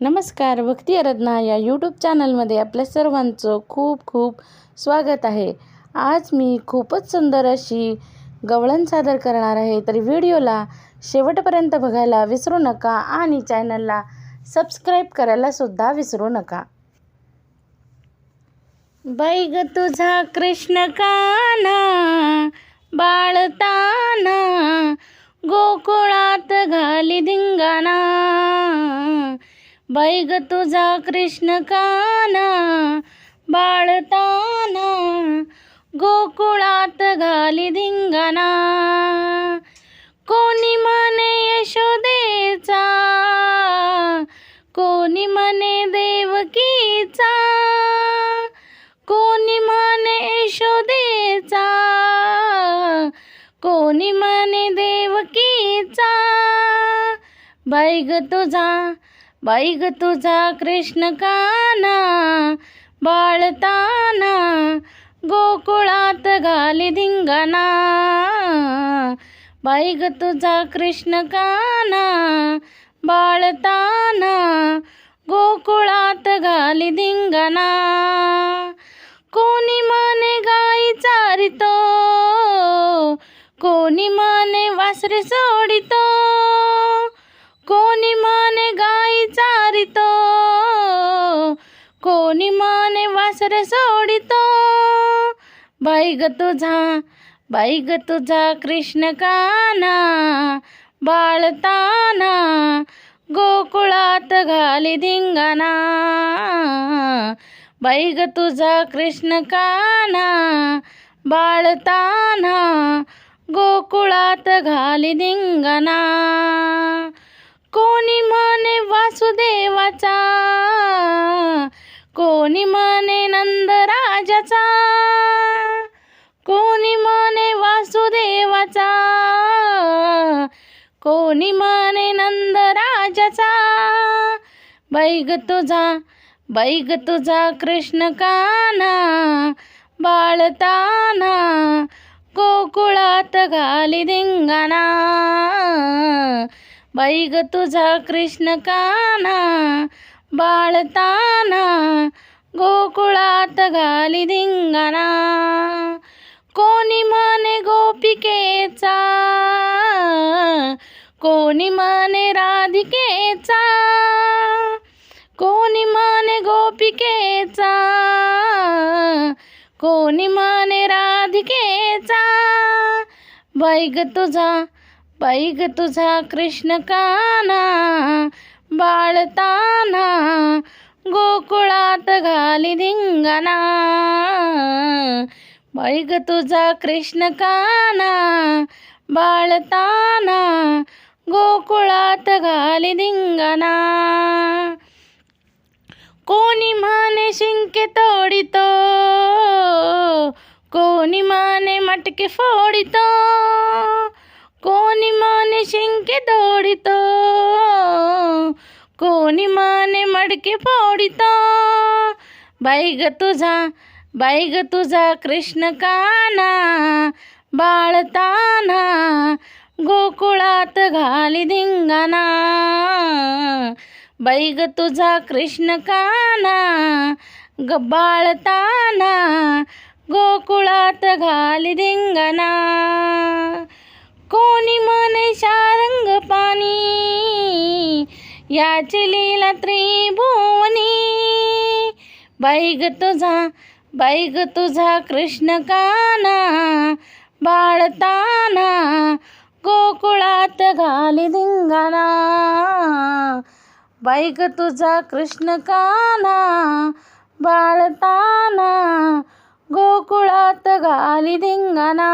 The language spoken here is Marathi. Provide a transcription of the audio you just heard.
नमस्कार भक्ती आराधना या यूट्यूब चॅनलमध्ये आपल्या सर्वांचं खूप खूप स्वागत आहे. आज मी खूपच सुंदर अशी गवळण सादर करणार आहे. तर व्हिडिओला शेवटपर्यंत बघायला विसरू नका आणि चॅनलला सबस्क्राईब करायला सुद्धा विसरू नका. बैग तुझा कृष्ण काना बाळताना गोकुळात घाली धिंगाणा. बैग तुझा कृष्ण काना बाळताना गोकुळात घाली धिंगाणा. कोणी म्हणे यशोदेचा कोणी म्हणे देवकीचा कोणी म्हणे यशोदेचा कोणी म्हणे देवकीचा. बैग तुझा बाई ग तुझा कृष्ण काना बाळताना गोकुळात घाली धिंगाणा. बाई ग तुझा कृष्ण काना बाळताना गोकुळात घाली धिंगाणा. कोणी मने गाई चारितो कोणी मने वासरे सोडितो कोणी म्हणे कोणी माने वासरे सोडितो? बाई ग तुझा बाई ग तुझा कृष्ण काना बाळताना गोकुळात घाली धिंगाना बाई ग तुझा कृष्ण काना बाळताना गोकुळात घाली धिंगाना कोणी म्हणे वासुदेवाचा कोणी म्हणे नंदराजाचा? कोणी म्हणे वासुदेवाचा? कोणी म्हणे नंदराजाचा? बैग तुझा बैग तुझा कृष्ण काना बाळताना गोकुळात घाली धिंगाणा. बैग तुझा कृष्ण काना बाळताना गोकुळात घाली धिंगाणा. कोणी म्हणे गोपिकेचा कोणी म्हणे राधिकेचा कोणी म्हणे गोपिकेचा कोणी म्हणे राधिकेचा. बैग तुझा बैग तुझा कृष्ण काना बाळताना गोकुळात घाली धिंगाणा. बैग तुझा कृष्ण काना बाळताना गोकुळात घाली धिंगाणा. कोणी माने शिंके तोडितो? कोणी माने मटके फोडितो? कोणी माने शिंके तोडितो? कोणी माने मडके फोडिता? बाई ग तुझा बाई ग तुझा कृष्ण काना बाळताना गोकुळात घाली धिंगाना. बाई ग तुझा कृष्ण काना ग बाळताना गोकुळात घाली धिंगाना. कोणी मने शारंग पाणी याची लीला त्रिभुवनी. बाईग तुझा बाईग तुझा कृष्ण काना बाळताना गोकुळात घाली धिंगाणा. बाईग तुझा कृष्ण काना बाळताना गोकुळात घाली धिंगाणा.